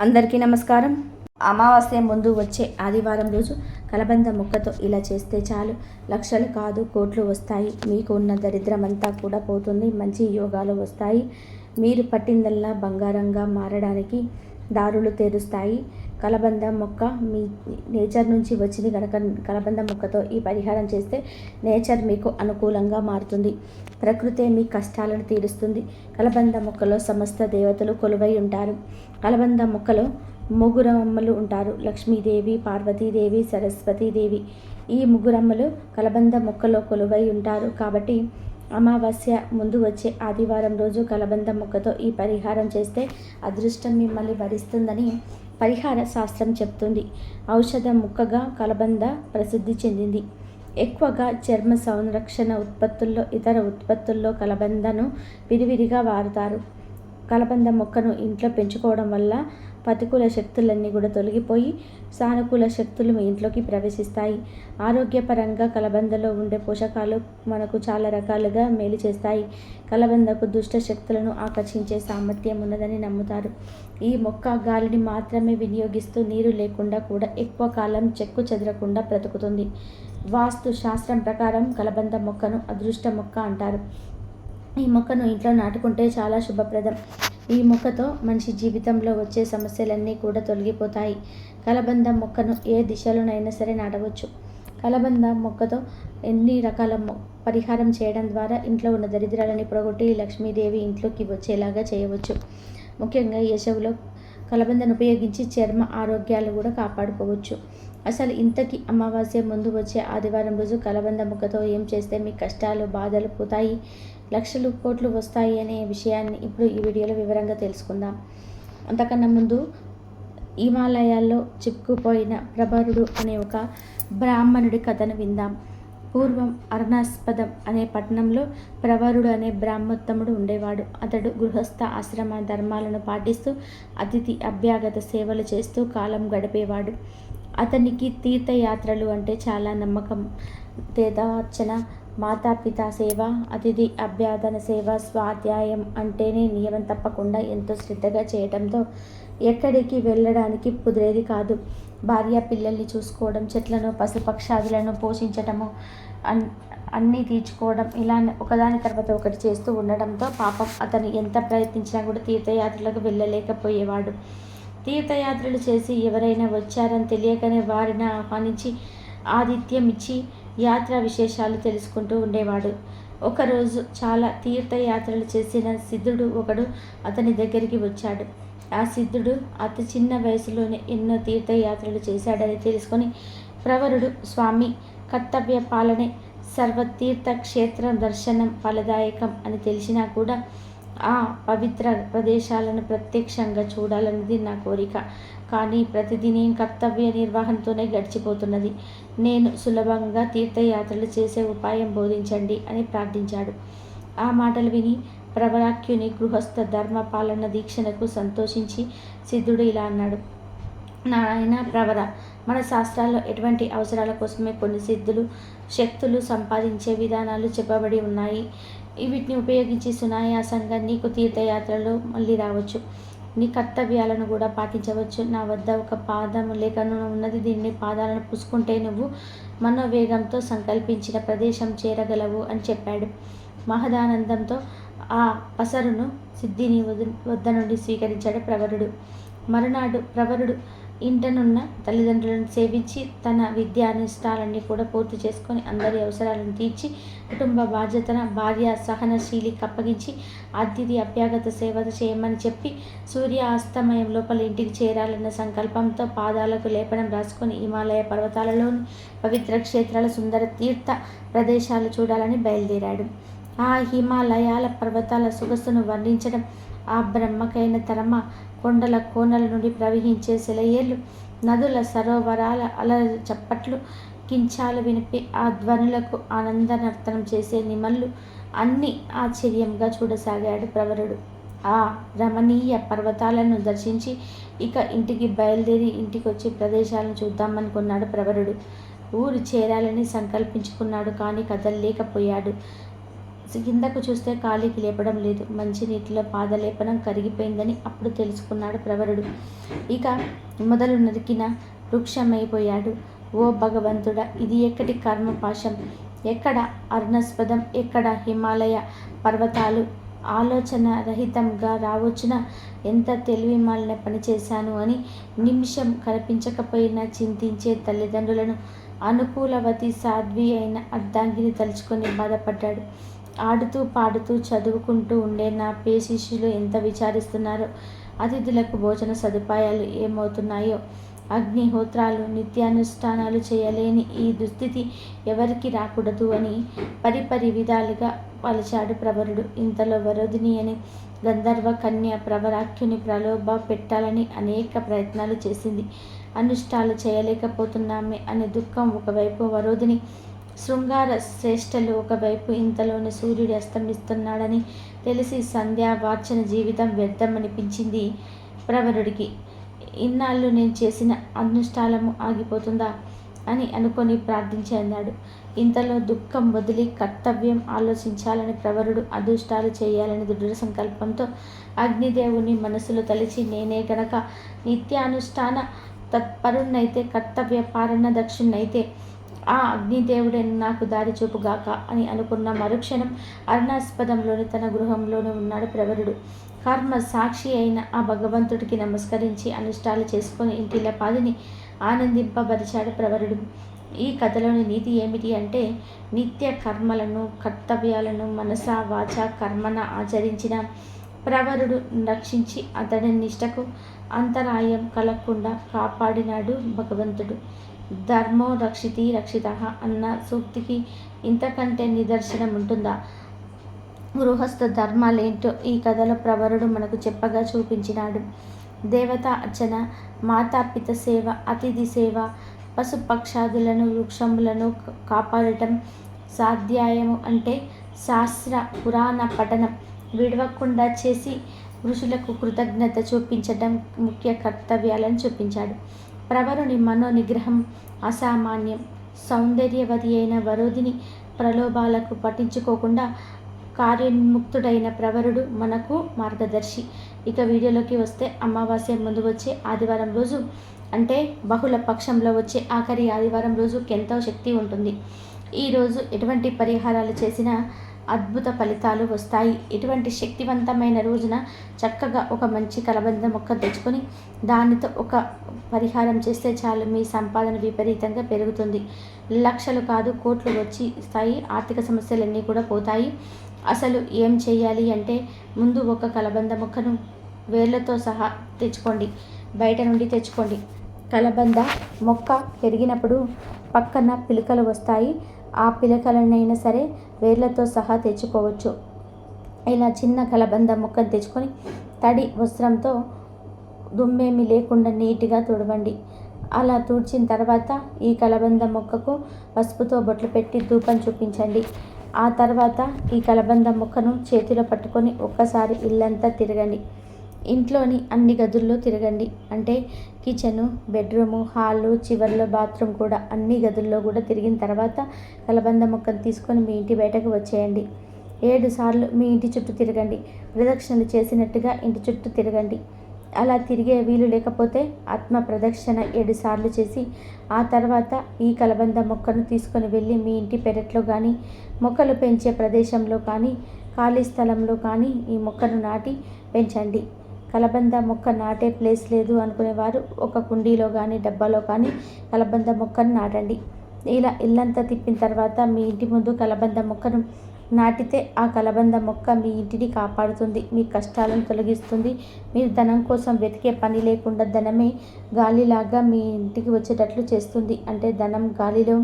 అందరికీ నమస్కారం. అమావాస్య ముందు వచ్చే ఆదివారం రోజు కలబంద ముక్కతో ఇలా చేస్తే చాలు. లక్షలు కాదు కోట్లు వస్తాయి. మీకు ఉన్న దరిద్రమంతా కూడా పోతుంది. మంచి యోగాలు వస్తాయి. మీరు పట్టిందల్లా బంగారంగా మారడానికి దారులు తెరుస్తాయి. కలబంద మొక్క మీ నేచర్ నుంచి వచ్చింది కనుక కలబంద మొక్కతో ఈ పరిహారం చేస్తే నేచర్ మీకు అనుకూలంగా మారుతుంది. ప్రకృతే మీ కష్టాలను తీరుస్తుంది. కలబంద మొక్కలో సమస్త దేవతలు కొలువై ఉంటారు. కలబంద మొక్కలో ముగ్గురమ్మలు ఉంటారు. లక్ష్మీదేవి పార్వతీదేవి సరస్వతీదేవి. ఈ ముగ్గురమ్మలు కలబంద మొక్కలో కొలువై ఉంటారు కాబట్టి అమావాస్య ముందు వచ్చే ఆదివారం రోజు కలబంద మొక్కతో ఈ పరిహారం చేస్తే అదృష్టం మిమ్మల్ని భరిస్తుందని పరిహార శాస్త్రం చెప్తుంది. ఔషధ ముక్కగా కలబంద ప్రసిద్ధి చెందింది. ఎక్కువగా చర్మ సంరక్షణ ఉత్పత్తుల్లో ఇతర ఉత్పత్తుల్లో కలబందను విరివిరిగా వాడతారు. కలబంద మొక్కను ఇంట్లో పెంచుకోవడం వల్ల ప్రతికూల శక్తులన్నీ కూడా తొలగిపోయి సానుకూల శక్తులు మీ ఇంట్లోకి ప్రవేశిస్తాయి. ఆరోగ్యపరంగా కలబందలో ఉండే పోషకాలు మనకు చాలా రకాలుగా మేలు చేస్తాయి. కలబందకు దుష్ట శక్తులను ఆకర్షించే సామర్థ్యం ఉన్నదని నమ్ముతారు. ఈ మొక్క గాలిని మాత్రమే వినియోగిస్తూ నీరు లేకుండా కూడా ఎక్కువ కాలం చెక్కు చెదరకుండా బ్రతుకుతుంది. వాస్తు శాస్త్రం ప్రకారం కలబంద మొక్కను అదృష్ట మొక్క అంటారు. ఈ మొక్కను ఇంట్లో నాటుకుంటే చాలా శుభప్రదం. ఈ మొక్కతో మనిషి జీవితంలో వచ్చే సమస్యలన్నీ కూడా తొలగిపోతాయి. కలబంద మొక్కను ఏ దిశలోనైనా సరే నాటవచ్చు. కలబంద మొక్కతో ఎన్ని రకాల పరిహారం చేయడం ద్వారా ఇంట్లో ఉన్న దరిద్రాలని పొగొట్టి లక్ష్మీదేవి ఇంట్లోకి వచ్చేలాగా చేయవచ్చు. ముఖ్యంగా యశవులో కలబందను ఉపయోగించి చర్మ ఆరోగ్యాలు కూడా కాపాడుకోవచ్చు. అసలు ఇంతకీ అమావాస్య ముందు వచ్చే ఆదివారం రోజు కలబంద ముక్కతో ఏం చేస్తే మీ కష్టాలు బాధలు పోతాయి? లక్షలు కోట్లు వస్తాయి అనే విషయాన్ని ఇప్పుడు ఈ వీడియోలో వివరంగా తెలుసుకుందాం. అంతకన్నా ముందు హిమాలయాల్లో చిక్కుపోయిన ప్రభరుడు అనే ఒక బ్రాహ్మణుడి కథను విందాం. పూర్వం అరుణాస్పదం అనే పట్టణంలో ప్రవరుడు అనే బ్రాహ్మోత్తముడు ఉండేవాడు. అతడు గృహస్థ ఆశ్రమ ధర్మాలను పాటిస్తూ అతిథి అభ్యాగత సేవలు చేస్తూ కాలం గడిపేవాడు. అతనికి తీర్థయాత్రలు అంటే చాలా నమ్మకం. తేదార్చన మాతాపిత సేవ అతిథి అభ్యర్థన సేవ స్వాధ్యాయం అంటేనే నియమం తప్పకుండా ఎంతో శ్రద్ధగా చేయడంతో ఎక్కడికి వెళ్ళడానికి కుదిరేది కాదు. భార్య పిల్లల్ని చూసుకోవడం చెట్లను పశుపక్షాదులను పోషించటము అన్ అన్నీ తీర్చుకోవడం ఇలా ఒకదాని తర్వాత ఒకటి చేస్తూ ఉండడంతో పాపం అతను ఎంత ప్రయత్నించినా కూడా తీర్థయాత్రలకు వెళ్ళలేకపోయేవాడు. తీర్థయాత్రలు చేసి ఎవరైనా వచ్చారని తెలియకనే వారిని ఆహ్వానించి ఆతిథ్యం ఇచ్చి యాత్ర విశేషాలు తెలుసుకుంటూ ఉండేవాడు. ఒకరోజు చాలా తీర్థయాత్రలు చేసిన సిద్ధుడు ఒకడు అతని దగ్గరికి వచ్చాడు. ఆ సిద్ధుడు అతి చిన్న వయసులోనే ఎన్నో తీర్థయాత్రలు చేశాడని తెలుసుకొని ప్రవరుడు స్వామి కర్తవ్య పాలనే సర్వతీర్థ క్షేత్ర దర్శనం ఫలదాయకం అని తెలిసినా కూడా ఆ పవిత్ర ప్రదేశాలను ప్రత్యక్షంగా చూడాలన్నది నా కోరిక. కానీ ప్రతిదిని కర్తవ్య నిర్వహణతోనే గడిచిపోతున్నది. నేను సులభంగా తీర్థయాత్రలు చేసే ఉపాయం బోధించండి అని ప్రార్థించాడు. ఆ మాటలు విని ప్రవరాక్యుని గృహస్థ ధర్మ పాలన దీక్షణకు సంతోషించి సిద్ధుడు ఇలా అన్నాడు. నాయన ప్రవర మన శాస్త్రాల్లో ఎటువంటి అవసరాల కోసమే కొన్ని సిద్ధులు శక్తులు సంపాదించే విధానాలు చెప్పబడి ఉన్నాయి. వీటిని ఉపయోగించి సునాయాసంగా నీకు తీర్థయాత్రలో మళ్ళీ రావచ్చు. నీ కర్తవ్యాలను కూడా పాటించవచ్చు. నా వద్ద ఒక పాదం లేఖను ఉన్నది దీన్ని పాదాలను పుసుకుంటే నువ్వు మనోవేగంతో సంకల్పించిన ప్రదేశం చేరగలవు అని చెప్పాడు. మహదానందంతో ఆ పసరును సిద్ధిని వద్ద నుండి స్వీకరించాడు ప్రవరుడు. మరునాడు ప్రవరుడు ఇంటనున్న తల్లిదండ్రులను సేవించి తన విద్యా విద్యానిష్టాలన్నీ కూడా పూర్తి చేసుకొని అందరి అవసరాలను తీర్చి కుటుంబ బాధ్యతన భార్య సహనశీలికి అప్పగించి అతిథి అభ్యాగత సేవ చేయమని చెప్పి సూర్య అస్తమయం లోపల ఇంటికి చేరాలన్న సంకల్పంతో పాదాలకు లేపనం రాసుకొని హిమాలయ పర్వతాలలోని పవిత్ర క్షేత్రాల సుందర తీర్థ ప్రదేశాలు చూడాలని బయలుదేరాడు. ఆ హిమాలయాల పర్వతాల సొగసును వర్ణించడం ఆ బ్రహ్మకైన తరమ కొండల కోనల నుండి ప్రవహించే సెలయేళ్ళు నదుల సరోవరాల అల చప్పట్లు కించాలు వినిపి ఆ ధ్వనులకు ఆనంద నర్తనం చేసే నిమల్లు అన్ని ఆశ్చర్యంగా చూడసాగాడు ప్రవరుడు. ఆ రమణీయ పర్వతాలను దర్శించి ఇక ఇంటికి బయలుదేరి ఇంటికి వచ్చి ప్రదేశాలను చూద్దామనుకున్నాడు ప్రవరుడు. ఊరు చేరాలని సంకల్పించుకున్నాడు కానీ కదలలేకపోయాడు. కిందకు చూస్తే కాలికి లేపడం లేదు. మంచినీటిలో పాదలేపనం కరిగిపోయిందని అప్పుడు తెలుసుకున్నాడు ప్రవరుడు. ఇక మొదలు నరికిన వృక్షమైపోయాడు. ఓ భగవంతుడా ఇది ఎక్కడి కర్మపాశం? ఎక్కడ అరుణస్పదం? ఎక్కడ హిమాలయ పర్వతాలు? ఆలోచన రహితంగా రావచ్చున? ఎంత తెలివి మాలిన పని చేశాను అని నిమిషం కనిపించకపోయినా చింతించే తల్లిదండ్రులను అనుకూలవతి సాధ్వి అయిన అర్ధాంగిని తలుచుకొని బాధపడ్డాడు. ఆడుతూ పాడుతూ చదువుకుంటూ ఉండే నా పే శిష్యులు ఎంత విచారిస్తున్నారో అతిథులకు భోజన సదుపాయాలు ఏమవుతున్నాయో అగ్నిహోత్రాలు నిత్యానుష్ఠానాలు చేయలేని ఈ దుస్థితి ఎవరికి రాకూడదు అని పరిపరి విధాలుగా పలిచాడు ప్రవరుడు. ఇంతలో వరోధిని అని గంధర్వ కన్య ప్రవరాఖ్యుని ప్రలోభ పెట్టాలని అనేక ప్రయత్నాలు చేసింది. అనుష్ఠాలు చేయలేకపోతున్నామే అనే దుఃఖం ఒకవైపు వరోధిని శృంగార శ్రేష్టలు ఒకవైపు ఇంతలోనే సూర్యుడు అస్తమిస్తున్నాడని తెలిసి సంధ్యా వార్చన జీవితం వ్యర్థమనిపించింది ప్రవరుడికి. ఇన్నాళ్ళు నేను చేసిన అనుష్ఠానము ఆగిపోతుందా అని అనుకొని ప్రార్థించి అన్నాడు. ఇంతలో దుఃఖం వదిలి కర్తవ్యం ఆలోచించాలని ప్రవరుడు అదృష్టాలు చేయాలని దృఢ సంకల్పంతో అగ్నిదేవుని మనసులో తలిచి నేనే గనక నిత్యానుష్ఠాన తత్పరుణ్ణైతే కర్తవ్య పారణ దక్షుణ్ణైతే ఆ అగ్నిదేవుడే నాకు దారి చూపుగాక అని అనుకున్న మరుక్షణం అరుణాస్పదంలోని తన గృహంలోనే ఉన్నాడు ప్రవరుడు. కర్మ సాక్షి అయిన ఆ భగవంతుడికి నమస్కరించి అనుష్ఠాలు చేసుకొని ఇంటిల పాదిని ఆనందింపబరిచాడు ప్రవరుడు. ఈ కథలోని నీతి ఏమిటి అంటే నిత్య కర్మలను కర్తవ్యాలను మనస వాచ కర్మన ఆచరించిన ప్రవరుడు రక్షించి అతడి నిష్టకు అంతరాయం కలగకుండా కాపాడినాడు భగవంతుడు. ధర్మో రక్షితి రక్షిత అన్న సూక్తికి ఇంతకంటే నిదర్శనం ఉంటుందా? గృహస్థ ధర్మాలేంటో ఈ కథలో ప్రవరుడు మనకు చెప్పగా చూపించినాడు. దేవత అర్చన మాతాపిత సేవ అతిథి సేవ పశుపక్షాదులను వృక్షములను కాపాడటం సాధ్యాయము అంటే శాస్త్ర పురాణ పఠనం విడవకుండా చేసి ఋషులకు కృతజ్ఞత చూపించడం ముఖ్య కర్తవ్యాలను చూపించాడు. ప్రవరుని మనో నిగ్రహం అసామాన్యం సౌందర్యవతి అయిన వరోధిని ప్రలోభాలకు పట్టించుకోకుండా కార్యోన్ముక్తుడైన ప్రవరుడు మనకు మార్గదర్శి. ఇక వీడియోలోకి వస్తే అమావాస్య ముందు వచ్చే ఆదివారం రోజు అంటే బహుళ పక్షంలో వచ్చే ఆఖరి ఆదివారం రోజు ఎంతో శక్తి ఉంటుంది. ఈరోజు ఎటువంటి పరిహారాలు చేసినా అద్భుత ఫలితాలు వస్తాయి. ఇటువంటి శక్తివంతమైన రోజున చక్కగా ఒక మంచి కలబంద మొక్క తెచ్చుకొని దానితో ఒక పరిహారం చేస్తే చాలు. మీ సంపాదన విపరీతంగా పెరుగుతుంది. లక్షలు కాదు కోట్లు వచ్చి స్థాయి ఆర్థిక సమస్యలన్నీ కూడా పోతాయి. అసలు ఏం చేయాలి అంటే ముందు ఒక కలబంద మొక్కను వేర్లతో సహా తెచ్చుకోండి. బయట నుండి తెచ్చుకోండి. కలబంద మొక్క పెరిగినప్పుడు పక్కన పిలకలు వస్తాయి. ఆ పిలకలనైనా సరే వేర్లతో సహా తెచ్చుకోవచ్చు. ఇలా చిన్న కలబంద మొక్కను తెచ్చుకొని తడి వస్త్రంతో దుమ్మేమి లేకుండా నీట్గా తుడవండి. అలా తుడిచిన తర్వాత ఈ కలబంద మొక్కకు పసుపుతో బొట్లు పెట్టి ధూపం చూపించండి. ఆ తర్వాత ఈ కలబంద మొక్కను చేతిలో పట్టుకొని ఒక్కసారి ఇల్లంతా తిరగండి. ఇంట్లోని అన్ని గదుల్లో తిరగండి. అంటే కిచెను బెడ్రూము హాలు చివరిలో బాత్రూమ్ కూడా అన్ని గదుల్లో కూడా తిరిగిన తర్వాత కలబంద మొక్కను తీసుకొని మీ ఇంటి బయటకు వచ్చేయండి. ఏడు సార్లు మీ ఇంటి చుట్టూ తిరగండి. ప్రదక్షిణలు చేసినట్టుగా ఇంటి చుట్టూ తిరగండి. అలా తిరిగే వీలు లేకపోతే ఆత్మ ప్రదక్షిణ ఏడు సార్లు చేసి ఆ తర్వాత ఈ కలబంద మొక్కను తీసుకొని వెళ్ళి మీ ఇంటి పెరట్లో కానీ మొక్కలు పెంచే ప్రదేశంలో కానీ ఖాళీ స్థలంలో కానీ ఈ మొక్కను నాటి పెంచండి. కలబంద మొక్క నాటే ప్లేస్ లేదు అనుకునేవారు. ఒక కుండీలో కానీ డబ్బాలో కానీ కలబంద మొక్కను నాటండి. ఇలా ఇల్లంతా తిప్పిన తర్వాత మీ ఇంటి ముందు కలబంద మొక్కను నాటితే ఆ కలబంద మొక్క మీ ఇంటిని కాపాడుతుంది మీ కష్టాలను తొలగిస్తుంది. మీరు ధనం కోసం వెతికే పని లేకుండా ధనమే గాలిలాగా మీ ఇంటికి వచ్చేటట్లు చేస్తుంది. అంటే ధనం గాలిలో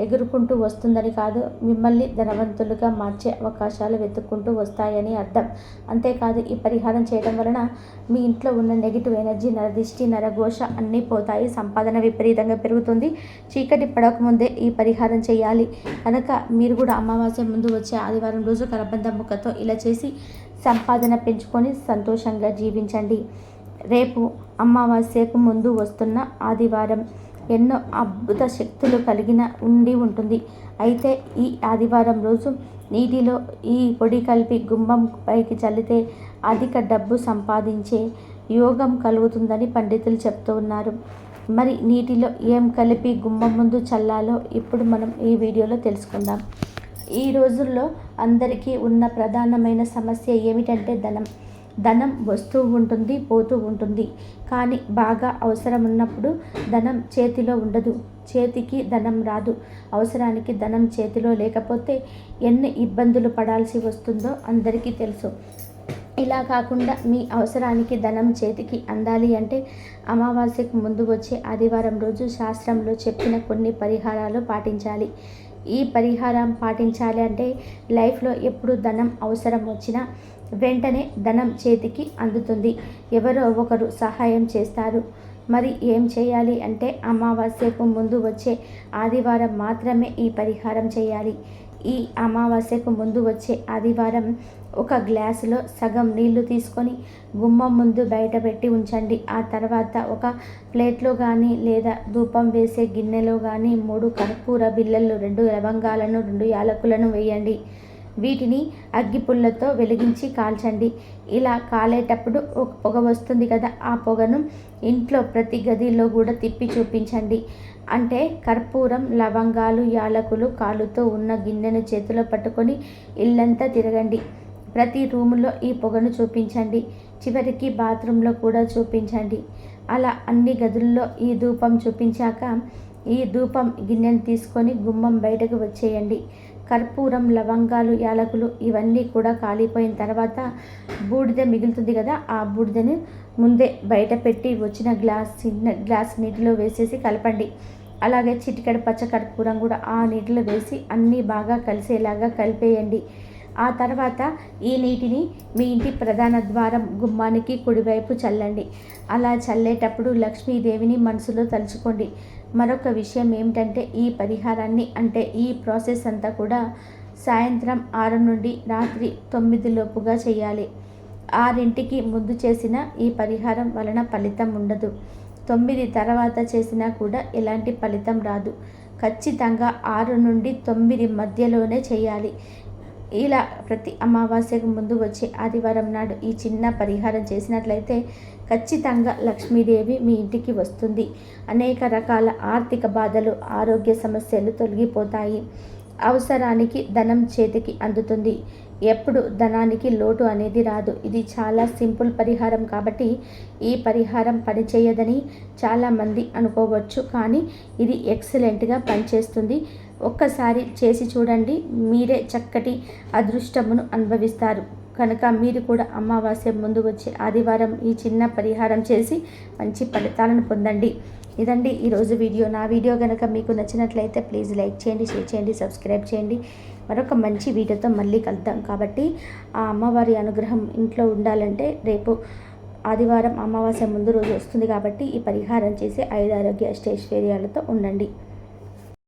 ఎగురుకుంటూ వస్తుందని కాదు మిమ్మల్ని ధనవంతులుగా మార్చే అవకాశాలు వెతుక్కుంటూ వస్తాయని అర్థం. అంతేకాదు ఈ పరిహారం చేయడం వలన మీ ఇంట్లో ఉన్న నెగిటివ్ ఎనర్జీ నరదిష్టి నరఘోష అన్నీ పోతాయి. సంపాదన విపరీతంగా పెరుగుతుంది. చీకటి పడకముందే ఈ పరిహారం చేయాలి. కనుక మీరు కూడా అమావాస్య ముందు వచ్చే ఆదివారం రోజు కలబంద ముక్కతో ఇలా చేసి సంపాదన పెంచుకొని సంతోషంగా జీవించండి. రేపు అమావాస్యకు ముందు వస్తున్న ఆదివారం ఎన్నో అద్భుత శక్తులు కలిగిన ఉండి ఉంటుంది. అయితే ఈ ఆదివారం రోజు నీటిలో ఈ పొడి కలిపి గుమ్మం పైకి చల్లితే అధిక డబ్బు సంపాదించే యోగం కలుగుతుందని పండితులు చెప్తూ ఉన్నారు. మరి నీటిలో ఏం కలిపి గుమ్మం ముందు చల్లాలో? ఇప్పుడు మనం ఈ వీడియోలో తెలుసుకుందాం. ఈ రోజుల్లో అందరికీ ఉన్న ప్రధానమైన సమస్య ఏమిటంటే ధనం. ధనం వస్తూ ఉంటుంది పోతూ ఉంటుంది. కానీ బాగా అవసరం ఉన్నప్పుడు ధనం చేతిలో ఉండదు. చేతికి ధనం రాదు. అవసరానికి ధనం చేతిలో లేకపోతే ఎన్ని ఇబ్బందులు పడాల్సి వస్తుందో అందరికీ తెలుసు. ఇలా కాకుండా మీ అవసరానికి ధనం చేతికి అందాలి అంటే అమావాస్యకు ముందు వచ్చే ఆదివారం రోజు శాస్త్రంలో చెప్పిన కొన్ని పరిహారాలు పాటించాలి. ఈ పరిహారం పాటించాలి అంటే లైఫ్లో ఎప్పుడు ధనం అవసరం వచ్చినా వెంటనే ధనం చేతికి అందుతుంది. ఎవరో ఒకరు సహాయం చేస్తారు. మరి ఏం చేయాలి అంటే అమావాస్యకు ముందు వచ్చే ఆదివారం మాత్రమే ఈ పరిహారం చేయాలి. ఈ అమావాస్యకు ముందు వచ్చే ఆదివారం ఒక గ్లాసులో సగం నీళ్ళు తీసుకొని గుమ్మం ముందు బయట పెట్టి ఉంచండి. ఆ తర్వాత ఒక ప్లేట్లో కానీ లేదా ధూపం వేసే గిన్నెలో కానీ మూడు కర్పూర బిళ్ళలు రెండు లవంగాలను రెండు యాలకులను వేయండి. వీటిని అగ్గిపుల్లతో వెలిగించి కాల్చండి. ఇలా కాలేటప్పుడు ఒక పొగ వస్తుంది కదా ఆ పొగను ఇంట్లో ప్రతి గదిలో కూడా తిప్పి చూపించండి. అంటే కర్పూరం లవంగాలు యాలకులు కాలుతో ఉన్న గిన్నెను చేతిలో పట్టుకొని ఇల్లంతా తిరగండి. ప్రతి రూములో ఈ పొగను చూపించండి. చివరికి బాత్రూంలో కూడా చూపించండి. అలా అన్ని గదుల్లో ఈ ధూపం చూపించాక ఈ ధూపం గిన్నెను తీసుకొని గుమ్మం బయటకు వచ్చేయండి. కర్పూరం లవంగాలు యాలకులు ఇవన్నీ కూడా కాలిపోయిన తర్వాత బూడిద మిగులుతుంది కదా ఆ బూడిదని ముందే బయట పెట్టి వచ్చిన గ్లాస్ చిన్న గ్లాస్ నీటిలో వేసేసి కలపండి. అలాగే చిటికెడ పచ్చ కర్పూరం కూడా ఆ నీటిలో వేసి అన్నీ బాగా కలిసేలాగా కలిపేయండి. ఆ తర్వాత ఈ నీటిని మీ ఇంటి ప్రధాన ద్వారం గుమ్మానికి కుడివైపు చల్లండి. అలా చల్లేటప్పుడు లక్ష్మీదేవిని మనసులో తలుచుకోండి. మరొక విషయం ఏమిటంటే ఈ పరిహారాన్ని అంటే ఈ ప్రాసెస్ అంతా కూడా సాయంత్రం ఆరు నుండి రాత్రి తొమ్మిది లోపుగా చేయాలి. ఆరింటికి ముందు చేసిన ఈ పరిహారం వలన ఫలితం ఉండదు. తొమ్మిది తర్వాత చేసినా కూడా ఎలాంటి ఫలితం రాదు. ఖచ్చితంగా ఆరు నుండి తొమ్మిది మధ్యలోనే చేయాలి. ఇలా ప్రతి అమావాస్యకు ముందు వచ్చే ఆదివారం నాడు ఈ చిన్న పరిహారం చేసినట్లయితే ఖచ్చితంగా లక్ష్మీదేవి మీ ఇంటికి వస్తుంది. అనేక రకాల ఆర్థిక బాధలు ఆరోగ్య సమస్యలు తొలగిపోతాయి. అవసరానికి ధనం చేతికి అందుతుంది. ఎప్పుడు ధనానికి లోటు అనేది రాదు. ఇది చాలా సింపుల్ పరిహారం కాబట్టి ఈ పరిహారం పనిచేయదని చాలామంది అనుకోవచ్చు. కానీ ఇది ఎక్సలెంట్గా పనిచేస్తుంది. ఒక్కసారి చేసి చూడండి. మీరే చక్కటి అదృష్టమును అనుభవిస్తారు. కనుక మీరు కూడా అమావాస్య ముందు వచ్చే ఆదివారం ఈ చిన్న పరిహారం చేసి మంచి ఫలితాలను పొందండి. ఇదండి ఈరోజు వీడియో. నా వీడియో కనుక మీకు నచ్చినట్లయితే ప్లీజ్ లైక్ చేయండి షేర్ చేయండి సబ్స్క్రైబ్ చేయండి. మరొక మంచి వీడియోతో మళ్ళీ కలుద్దాం. కాబట్టి ఆ అమ్మవారి అనుగ్రహం ఇంట్లో ఉండాలంటే రేపు ఆదివారం అమావాస్య ముందు రోజు వస్తుంది కాబట్టి ఈ పరిహారం చేసి ఐదు ఆరోగ్య అష్టైశ్వర్యాలతో ఉండండి.